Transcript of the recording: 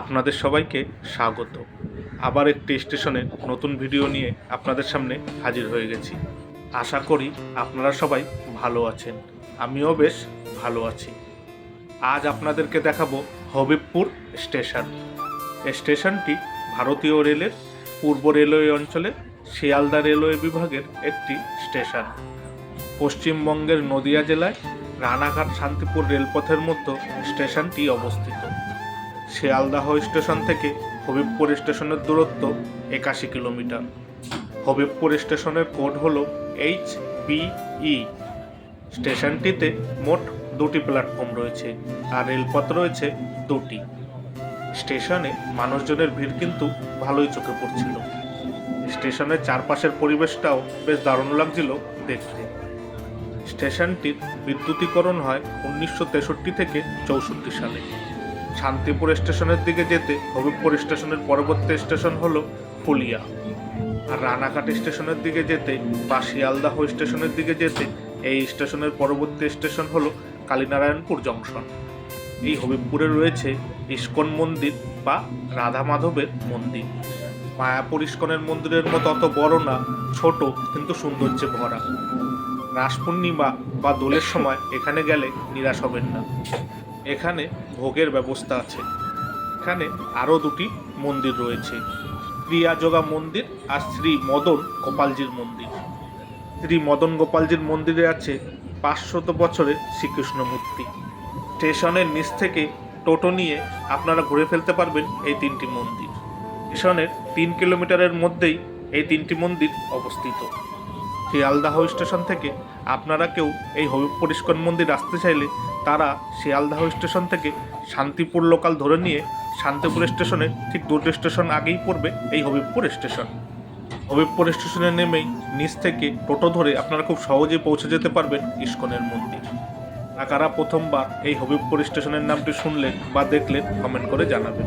আপনাদের সবাইকে স্বাগত। আবার একটি স্টেশনের নতুন ভিডিও নিয়ে আপনাদের সামনে হাজির হয়ে গেছি। আশা করি আপনারা সবাই ভালো আছেন। আমিও বেশ ভালো আছি। আজ আপনাদেরকে দেখাবো হবিবপুর স্টেশন। স্টেশনটি ভারতীয় রেলের পূর্ব রেলওয়ে অঞ্চলে শিয়ালদা রেলওয়ে বিভাগের একটি স্টেশন। পশ্চিমবঙ্গের নদিয়া জেলায় রানাঘাট শান্তিপুর রেলপথের মধ্যে স্টেশনটি অবস্থিত। শিয়ালদাহ স্টেশন থেকে হবিবপুর স্টেশনের দূরত্ব একাশি কিলোমিটার। হবিবপুর স্টেশনের কোড হল এইচ বিই স্টেশনটিতে মোট দুটি প্ল্যাটফর্ম রয়েছে আর রেলপথ রয়েছে দুটি। স্টেশনে মানুষজনের ভিড় কিন্তু ভালোই চোখে পড়ছিল। স্টেশনের চারপাশের পরিবেশটাও বেশ দারুণ লাগছিল দেখতে। স্টেশনটির বিদ্যুতীকরণ হয় উনিশশো তেষট্টি থেকে চৌষট্টি সালে। শান্তিপুর স্টেশনের দিকে যেতে হবিবপুর স্টেশনের পরবর্তী স্টেশন হলো ফুলিয়া। আর রানাঘাট স্টেশনের দিকে যেতে বা শিয়ালদাহ স্টেশনের দিকে যেতে এই স্টেশনের পরবর্তী স্টেশন হলো কালীনারায়ণপুর জংশন। এই হবিবপুরে রয়েছে ইস্কন মন্দির বা রাধা মাধবের মন্দির। মায়াপুর ইস্কনের মন্দিরের মতো অত বড় না, ছোট কিন্তু সৌন্দর্যে ভরা। রাস পূর্ণিমা বা দোলের সময় এখানে গেলে নিরাশ হবেন না। এখানে ভোগের ব্যবস্থা আছে। এখানে আরও দুটি মন্দির রয়েছে। ক্রিয়াযোগা মন্দির আর শ্রী মদন গোপালজির মন্দির। শ্রী মদন গোপালজির মন্দিরে আছে পাঁচশত বছরের শ্রীকৃষ্ণ মূর্তি। স্টেশনের নিচ থেকে টোটো নিয়ে আপনারা ঘুরে ফেলতে পারবেন এই তিনটি মন্দির। স্টেশনের তিন কিলোমিটারের মধ্যেই এই তিনটি মন্দির অবস্থিত। শিয়ালদাহ স্টেশন থেকে আপনারা কেউ এই ইস্কন মন্দির আসতে চাইলে তারা শিয়ালদাহ স্টেশন থেকে শান্তিপুর লোকাল ধরে নিয়ে শান্তিপুর স্টেশনে ঠিক দুটো স্টেশন আগেই পড়বে এই হবিবপুর স্টেশন। হবিবপুর স্টেশনে নেমেই নিচ থেকে টোটো ধরে আপনারা খুব সহজেই পৌঁছে যেতে পারবেন ইস্কনের মন্দির। কারা প্রথমবার এই হবিবপুর স্টেশনের নামটি শুনলেন বা দেখলেন কমেন্ট করে জানাবেন।